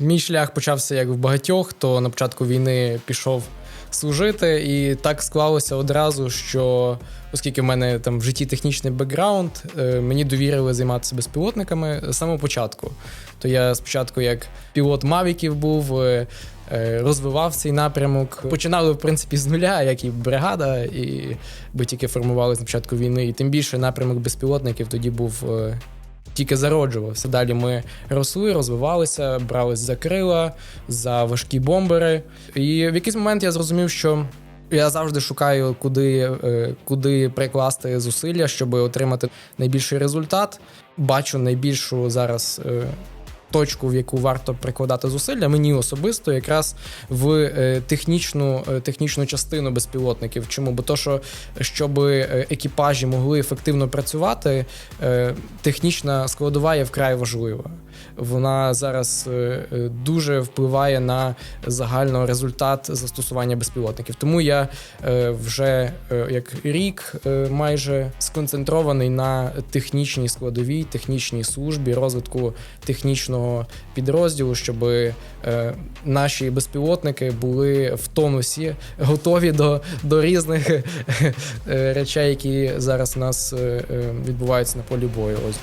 Мій шлях почався як в багатьох, хто на початку війни пішов служити, і так склалося одразу, що оскільки в мене там в житті технічний бекграунд, е, мені довірили займатися безпілотниками з самого початку. То я спочатку як пілот Мавіків був, е, е, розвивав цей напрямок. Починали, в принципі, з нуля, як і бригада, і би тільки формувалися на початку війни. І тим більше напрямок безпілотників тоді був. Е, Тільки зароджувався. Далі ми росли, розвивалися, брались за крила, за важкі бомбери. І в якийсь момент я зрозумів, що я завжди шукаю, куди, е, куди прикласти зусилля, щоб отримати найбільший результат. Бачу найбільшу зараз. Точку, в яку варто прикладати зусилля, мені особисто якраз в е, технічну, е, технічну частину безпілотників. Чому? Бо то, що щоб е, екіпажі могли ефективно працювати, технічна складова є вкрай важлива. Вона зараз е, е, дуже впливає на загально результат застосування безпілотників. Тому я е, вже як рік майже сконцентрований на технічній складовій, технічній службі, розвитку технічного підрозділу, щоб наші безпілотники були в тонусі, готові до, до різних речей, які зараз у нас відбуваються на полі бою. Ось.